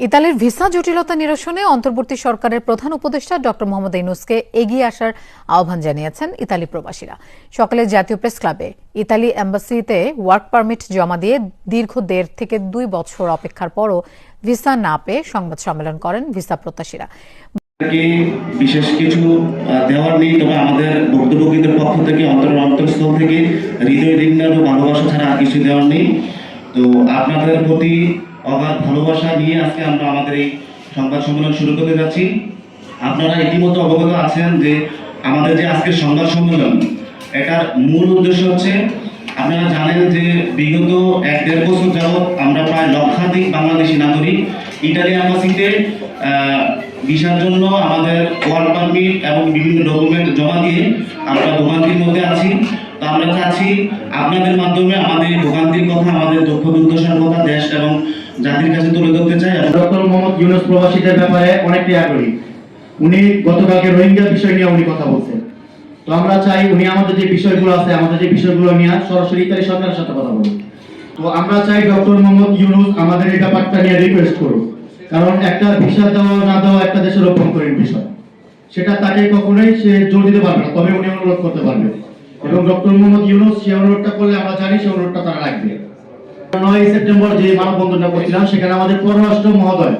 ইতালির ভিসা জটিলতা নিরসনে অন্তর্বর্তী সরকারের প্রধান উপদেষ্টা ডক্টর মোহাম্মদ ইনুসকে এগিয়ে আসার আহ্বান জানিয়েছেন ইতালি প্রবাসীরা। সকালে জাতীয় প্রেস ক্লাবে ইতালি এম্বাসিতে ওয়ার্ক পারমিট জমা দিয়ে দীর্ঘ দেড় থেকে দুই বছর অপেক্ষার পরও ভিসা না পেয়ে সংবাদ সম্মেলন করেন ভিসা প্রত্যাশীরা। বিশেষ কিছু দেওয়ার নেই, তবে আমাদের ভুক্তভোগীদের পক্ষ থেকে অন্তর থেকে হৃদয় ও ভালোবাসা ছাড়া আর কিছু দেওয়ার নেই। তো আপনাদের প্রতি অগাধ ভালোবাসা নিয়ে আজকে আমরা আমাদের এই সংবাদ সম্মেলন শুরু করতে যাচ্ছি। আপনারা ইতিমধ্যে অবগত আছেন যে আমাদের যে আজকের সংবাদ সম্মেলন, এটার মূল উদ্দেশ্য হচ্ছে, আপনারা জানেন যে বিগত এক দেড় বছর যাবৎ আমরা প্রায় লক্ষাধিক বাংলাদেশি নাগরিক ইটালি অ্যাম্বাসিতে ভিসার জন্য আমাদের ওয়ার্ক পারমিট এবং বিভিন্ন ডকুমেন্ট জমা দিয়ে আমরা ভোগান্তির মধ্যে আছি। তো আমরা চাচ্ছি আপনাদের মাধ্যমে আমাদের ভোগান্তির কথা, আমাদের দক্ষ দুর্দশার কথা, দেশ এবং জাতির কাছে তুলে ধরতে চাই ডক্টর মোহাম্মদ ইউনুস প্রবাসীদের ব্যাপারে অনেকটাই আগ্রহী। উনি গতকালকে রোহিঙ্গা বিষয় নিয়ে উনি কথা বলছেন। তো আমরা চাই উনি আমাদের যে বিষয়গুলো আছে, আমাদের যে বিষয়গুলো নিয়ে সরাসরি ইতালি সরকারের সাথে কথা বলুন। তো আমরা চাই ডক্টর মোহাম্মদ ইউনুস আমাদের এই ব্যাপারটা নিয়ে রিকোয়েস্ট করুন কারণ একটা ভিসা দেওয়া, না দেওয়া একটা দেশের অভ্যন্তরীণ বিষয় সেটা তাকে কখনোই সে জোর দিতে পারবে না, তবে উনি অনুরোধ করতে পারবে। এবং ডক্টর মোহাম্মদ ইউনুস সে অনুরোধটা করলে আমরা জানি, সে অনুরোধটা তারা রাখবে। নয় সেপ্টেম্বর যে মানববন্ধনটা করছিলাম, সেখানে আমাদের পররাষ্ট্র মহোদয়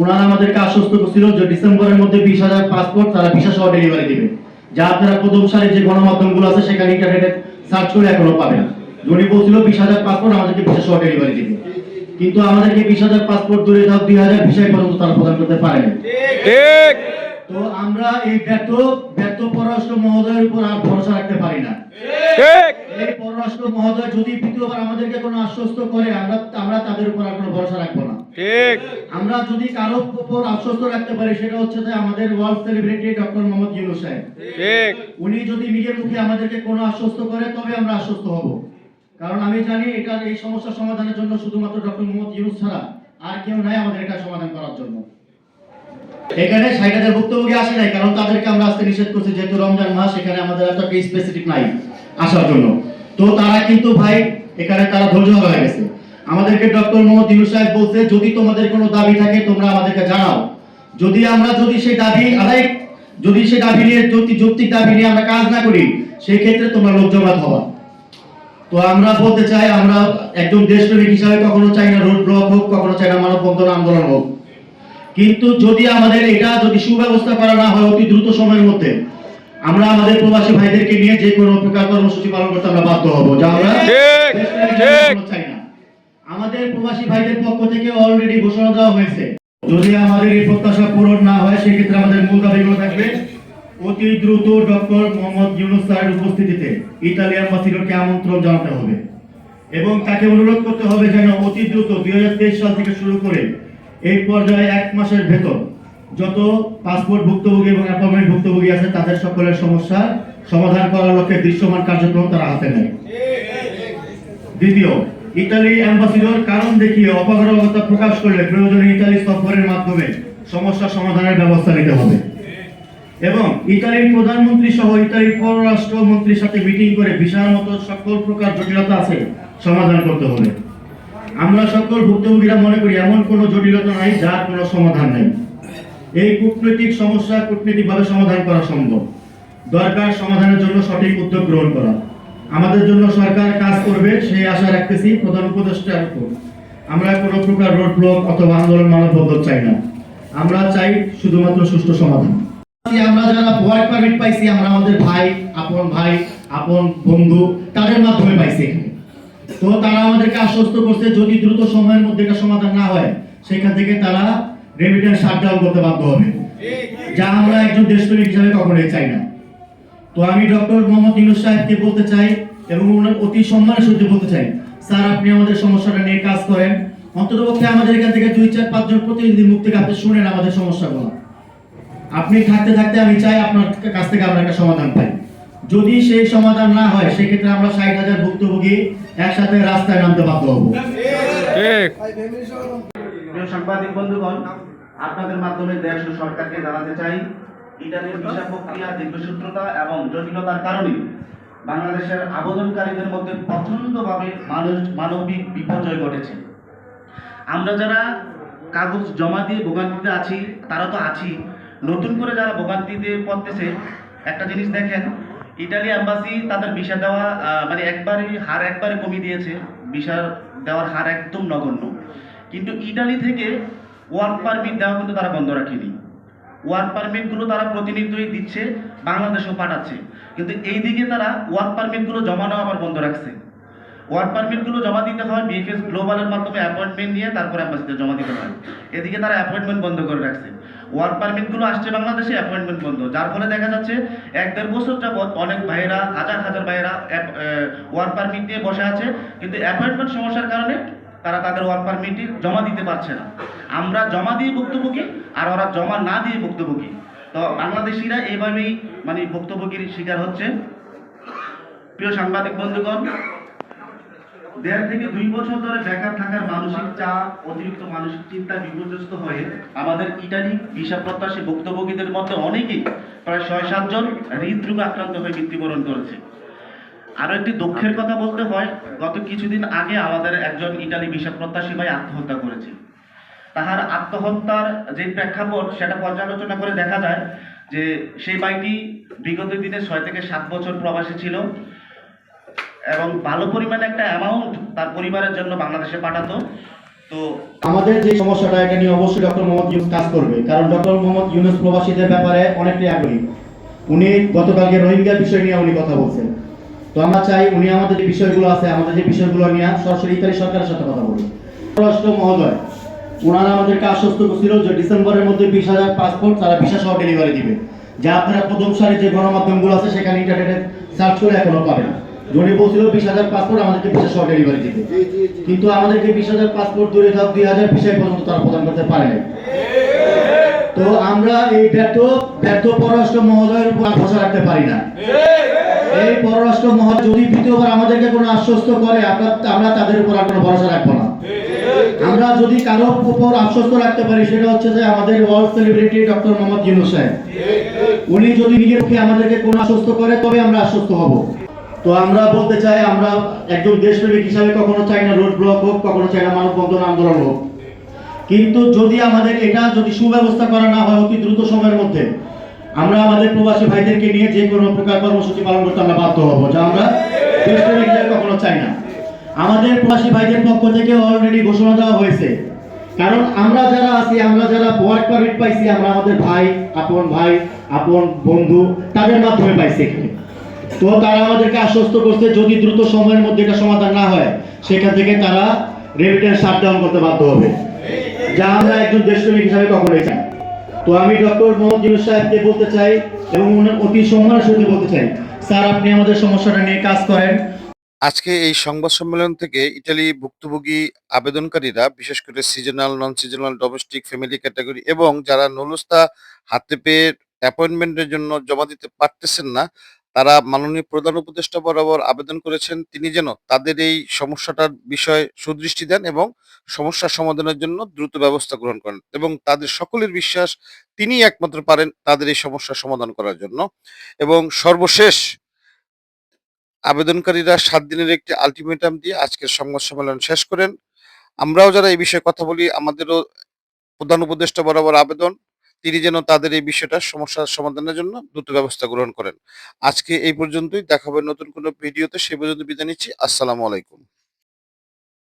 ওনারা আমাদেরকে আশ্বস্ত করছিল যে ডিসেম্বরের মধ্যে বিশ হাজার পাসপোর্ট তারা ভিসা সহ ডেলিভারি দিবে। যা আপনারা প্রথম সারে যে গণমাধ্যমগুলো আছে, সেখানে ইন্টারনেটে সার্চ করে এখনও পাবেন। উনি বলছিল বিশ হাজার পাসপোর্ট আমাদেরকে ভিসা সহ ডেলিভারি দিবে। কিন্তু আমাদেরকে বিশ হাজার পাসপোর্ট দূরে যাও দুই হাজার ভিসায় পর্যন্ত তারা প্রদান করতে পারেনি। তো আমরা এই ব্যর্থ ব্যর্থ পররাষ্ট্র মহোদয়ের উপর আর ভরসা রাখতে পারি না। এই পররাষ্ট্র মহোদয় যদি দ্বিতীয়বার আমাদেরকে কোনো আশ্বস্ত করে আমরা আমরা তাদের উপর আর কোনো ভরসা রাখব না। ঠিক। আমরা যদি কারও উপর আশ্বস্ত রাখতে পারি সেটা হচ্ছে যে আমাদের world celebrity doctor Mohammad Yunus সাহেব। ঠিক। উনি যদি নিজের মুখে আমাদেরকে কোনো আশ্বস্ত করে তবে আমরা আশ্বস্ত হব। কারণ আমি জানি এটা এই সমস্যা সমাধানের জন্য শুধুমাত্র ডক্টর মোহাম্মদ ইউনুস ছাড়া আর কেউ নাই আমাদের এটা সমাধান করার জন্য। এখানে ষাট হাজার ভুক্তভোগী আসে নাই, কারণ তাদেরকে আমরা আসতে নিষেধ করছি, যেহেতু রমজান মাস, এখানে আমাদের একটা স্পেসিফিক নাই আসার জন্য। তো তারা কিন্তু ভাই, এখানে তারা ধৈর্য হয়ে গেছে। আমাদেরকে ডক্টর মোহাম্মদ ইউনুস সাহেব বলছে, যদি তোমাদের কোনো দাবি থাকে, তোমরা আমাদেরকে জানাও। যদি আমরা, যদি সেই দাবি আদায়, যদি সেই দাবি নিয়ে, যৌক্তিক দাবি নিয়ে আমরা কাজ না করি সেই ক্ষেত্রে তোমরা লোক জমাত হবা। তো আমরা বলতে চাই, আমরা একজন দেশপ্রেমিক হিসাবে কখনো চাই না রোড ব্লক হোক, কখনো চাই না মানববন্ধন আন্দোলন হোক। কিন্তু যদি আমাদের এটা যদি সুব্যবস্থা করা না হয় অতি দ্রুত সময়ের মধ্যে আমরা আমাদের প্রবাসী ভাইদেরকে নিয়ে যে কোনো প্রকার কর্মসূচি পালন করতে আমরা বাধ্য হব। যা আমরা। চাই না। আমাদের প্রবাসী ভাইদের পক্ষ থেকে অলরেডি ঘোষণা দেওয়া হয়েছে। যদি আমাদের এই প্রত্যাশা পূরণ না হয় সেক্ষেত্রে আমাদের মূল দাবিগুলো থাকবে অতি দ্রুত ডক্টর মোহাম্মদ ইউনুস স্যারের উপস্থিতিতে ইতালি অ্যাম্বাসিডরকে আমন্ত্রণ জানাতে হবে এবং তাকে অনুরোধ করতে হবে যেন অতি দ্রুত দুই হাজার তেইশ সাল থেকে শুরু করে এই পর্যায়ে এক মাসের ভেতর যত পাসপোর্ট ভুক্তভোগী এবং অ্যাপয়েন্টমেন্ট ভুক্তভোগী আছে, তাদের সকলের সমস্যা সমাধান করার লক্ষ্যে দৃশ্যমান কার্যক্রম তারা হাতে নেয়। দ্বিতীয়, ইতালি অ্যাম্বাসিডর কারণ দেখিয়ে অপারগতা প্রকাশ করলে প্রয়োজনে ইতালি সফরের মাধ্যমে সমস্যা সমাধানের ব্যবস্থা নিতে হবে। এবং ইতালির প্রধানমন্ত্রী সহ ইতালির পররাষ্ট্র মন্ত্রীর সাথে মিটিং করে ভিসার মতো সকল প্রকার জটিলতা আছে, সমাধান করতে হবে। আমরা সকল ভুক্তভোগীরা মনে করি এমন কোনো জটিলতা নাই, যার কোনো সমাধান নেই। এই কূটনৈতিক সমস্যা কূটনৈতিকভাবে সমাধান করা সম্ভব। দরকার সমাধানের জন্য সঠিক উদ্যোগ গ্রহণ করা। আমাদের জন্য সরকার কাজ করবে, সেই আশা রাখতেছি প্রধান উপদেষ্টার আমরা কোনো প্রকার রোড ব্লক অথবা আন্দোলন মানব মানববন্ধন চাই না। আমরা চাই শুধুমাত্র সুষ্ঠু সমাধান। আমরা যারা ওয়ার্ক পারমিট পাইছি, আমরা আমাদের ভাই, আপন ভাই, আপন বন্ধু, তাদের মাধ্যমে পাইছি এখানে। তো তারা আমাদেরকে আশ্বস্ত করছে যদি দ্রুত সময়ের মধ্যে এটা সমাধান না হয়, সেখান থেকে তারা রেমিটেন্স শাটডাউন করতে বাধ্য হবে। যা আমরা একজন দেশপ্রেমিক হিসাবে কখনোই চাই না। তো আমি ডক্টর মোহাম্মদ ইউনুস সাহেবকে বলতে চাই এবং ওনার অতি সম্মানের সহিত বলতে চাই, স্যার, আপনি আমাদের সমস্যাটা নিয়ে কাজ করেন। অন্ততপক্ষে আমাদের এখান থেকে দুই, চার পাঁচজন প্রতিনিধির মুখ থেকে আপনি শুনেন আমাদের সমস্যাগুলো। আপনি থাকতে থাকতে আমি চাই আপনার কাছ থেকে আমরা একটা সমাধান পাই। যদি সেই সমাধান না হয় সেক্ষেত্রে আমরা ষাট হাজার ভুক্তভোগী একসাথে রাস্তায় নামতে বাধ্য হব। সাংবাদিক বন্ধুগণ আপনাদের মাধ্যমে দেশ ও সরকারকে জানাতে চাই ইটালির ভিসা প্রক্রিয়া দীর্ঘসূত্রতা এবং জটিলতার কারণে বাংলাদেশের আবেদনকারীদের মধ্যে প্রচণ্ডভাবে মানুষ মানবিক বিপর্যয় ঘটেছে। আমরা যারা কাগজ জমা দিয়ে ভোগান্তিতে আছি তারা তো আছি। নতুন করে যারা ভোগান্তিতে পড়তেছে একটা জিনিস দেখেন ইটালি অ্যাম্বাসি তাদের ভিসা দেওয়া মানে একবারই হার একবারে কমিয়ে দিয়েছে। ভিসা দেওয়ার হার একদম নগণ্য। কিন্তু ইটালি থেকে ওয়ার্ক পারমিট দেওয়া কিন্তু তারা বন্ধ রাখেনি। ওয়ার্ক পারমিটগুলো তারা প্রতিনিধিত্বই দিচ্ছে, বাংলাদেশেও পাঠাচ্ছে। কিন্তু এই দিকে তারা ওয়ার্ক পারমিটগুলো জমা নেওয়া আবার বন্ধ রাখছে। ওয়ার্ক পারমিটগুলো জমা দিতে হয় বিএফএস গ্লোবালের মাধ্যমে অ্যাপয়েন্টমেন্ট নিয়ে, তারপর অ্যাম্বাসিতে জমা দিতে হয়। এদিকে তারা অ্যাপয়েন্টমেন্ট বন্ধ করে রাখছে। ওয়ার্ক পারমিটগুলো আসছে বাংলাদেশে অ্যাপয়েন্টমেন্ট বন্ধ। যার ফলে দেখা যাচ্ছে, এক দেড় বছর যাবৎ অনেক ভাইয়েরা, হাজার হাজার ভাইয়েরা ওয়ার্ক পারমিট নিয়ে বসে আছে। কিন্তু অ্যাপয়েন্টমেন্ট সমস্যার কারণে তারা তাদের ওয়ার্ক পারমিটটি জমা দিতে পারছে না। আমরা জমা দিয়ে ভুক্তভোগী, আর ওরা জমা না দিয়ে ভুক্তভোগী। তো বাংলাদেশিরা এইভাবেই মানে ভুক্তভোগীর শিকার হচ্ছে। প্রিয় সাংবাদিক বন্ধুগণ দেড় থেকে দুই বছর ধরে বেকার থাকার মানসিক চাপ, অতিরিক্ত মানসিক চিন্তা বিপর্যস্ত হয়ে আমাদের ইটালি ভিসা প্রত্যাশী ভুক্তভোগীদের মধ্যে অনেকেই প্রায় ছয় সাতজন হৃদরোগে আক্রান্ত হয়ে মৃত্যুবরণ করেছে। আরও একটি দুঃখের কথা বলতে হয়, গত কিছুদিন আগে আমাদের একজন ইটালি ভিসা প্রত্যাশী ভাই আত্মহত্যা করেছে। তাহার আত্মহত্যার যে প্রেক্ষাপট, সেটা পর্যালোচনা করে দেখা যায় যে সেই ভাইটি বিগত দিনে ছয় থেকে সাত বছর প্রবাসী ছিল। এবং ভালো পরিমাণে একটা অ্যামাউন্ট তার পরিবারের জন্য বাংলাদেশে পাঠাতো। তো আমাদের যে সমস্যাটা, এটা নিয়ে অবশ্যই ডক্টর মোহাম্মদ ইউনুস কাজ করবে। কারণ ডক্টর মোহাম্মদ ইউনুস প্রবাসীদের ব্যাপারে অনেকটাই আগ্রহী। উনি গতকালকে রোহিঙ্গা বিষয় নিয়ে উনি কথা বলছেন। তো আমরা চাই উনি আমাদের যে বিষয়গুলো আছে, আমাদের যে বিষয়গুলো নিয়ে সরাসরি ইতালি সরকারের সাথে কথা বলুন পররাষ্ট্র মহোদয় ওনারা আমাদেরকে আশ্বস্ত করছিল যে ডিসেম্বরের মধ্যে বিশ হাজার পাসপোর্ট তারা ভিসা সহ ডেলিভারি দিবে। যা আপনারা প্রথম সারি যে গণমাধ্যমগুলো আছে, সেখানে ইন্টারনেটে সার্চ করে এখনও পাবেন। উনি বলছিল বিশ হাজার পাসপোর্ট আমাদেরকে ভিসা সহ ডেলিভারি দিবে কিন্তু আমাদেরকে বিশ হাজার পাসপোর্ট দূরে থাক দুই হাজার ভিসায় পর্যন্ত তারা প্রদান করতে পারে। তো আমরা এই ব্যর্থ ব্যর্থ পররাষ্ট্র মহোদয়ের উপর ভরসা রাখতে পারি না। এই পররাষ্ট্র মহোদয় যদি দ্বিতীয়বার আমাদেরকে কোনো আশ্বস্ত করে আমরা আমরা তাদের উপর আর কোনো ভরসা রাখব না। আমরা যদি কারও উপর আশ্বস্ত রাখতে পারি সেটা হচ্ছে যে আমাদের world celebrity doctor Mohammad Yunus সাহেব। উনি যদি নিজের পক্ষে আমাদেরকে কোনো আশ্বস্ত করে তবে আমরা আশ্বস্ত হব। তো আমরা বলতে চাই, আমরা একজন দেশপ্রেমিক হিসাবে কখনো চাই না রোড ব্লক হোক, কখনো চাই না মানববন্ধন আন্দোলন হোক। কিন্তু যদি আমাদের এটা যদি সুব্যবস্থা করা না হয় অতি দ্রুত সময়ের মধ্যে, আমরা আমাদের প্রবাসী ভাইদেরকে নিয়ে যে কোনো প্রকার কর্মসূচি পালন করতে আমরা বাধ্য হব, যা আমরা দেশপ্রেমিক হিসেবে কখনো চাই না। আমাদের প্রবাসী ভাইদের পক্ষ থেকে অলরেডি ঘোষণা দেওয়া হয়েছে। কারণ আমরা যারা আছি, আমরা যারা ওয়ার্ক পারমিট পাইছি, আমরা আমাদের ভাই, আপন ভাই, আপন বন্ধু, তাদের মাধ্যমে পাইছি এখানে। তো তারা আমাদেরকে আশ্বস্ত করছে যদি দ্রুত সময়ের মধ্যে এটা সমাধান না হয়, সেখান থেকে তারা রেমিটেন্স শাটডাউন করতে বাধ্য হবে। যা আমরা একজন দেশপ্রেমিক হিসাবে কখনোই চাই তো আমি ডক্টর মোহাম্মদ ইউনুস সাহেবকে বলতে চাই এবং অতি সম্মানের সাথে বলতে চাই, স্যার, আপনি আমাদের সমস্যাটা নিয়ে কাজ করেন। আজকে এই সংবাদ সম্মেলন থেকে ইটালি ভুক্তভোগী আবেদনকারীরা, বিশেষ করে seasonal non seasonal domestic family category এবং যারা নলস্তা হাতে পেয়ে অ্যাপয়েন্টমেন্টের জন্য জমা দিতে পারতেছেন না তারা মাননীয় প্রধান উপদেষ্টা বরাবর আবেদন করেছেন, তিনি যেন তাদের এই সমস্যাটার বিষয়ে সুদৃষ্টি দেন এবং সমস্যা সমাধানের জন্য দ্রুত ব্যবস্থা গ্রহণ করেন এবং তাদের সকলের বিশ্বাস তিনি একমাত্র পারেন তাদের এই সমস্যার সমাধান করার জন্য এবং সর্বশেষ আবেদনকারীরা সাত দিনের একটি আলটিমেটাম দিয়ে আজকের সংবাদ সম্মেলন শেষ করেন। আমরাও যারা এই বিষয়ে কথা বলি, আমাদেরও প্রধান উপদেষ্টা বরাবর আবেদন। তিনি যেন তাদের এই বিষয়টা সমস্যার সমাধানের জন্য দ্রুত ব্যবস্থা গ্রহণ করেন। আজকে এই পর্যন্তই। দেখাবেন নতুন কোনো ভিডিওতে। সে পর্যন্ত বিদায় নিচ্ছি। আসসালামু আলাইকুম।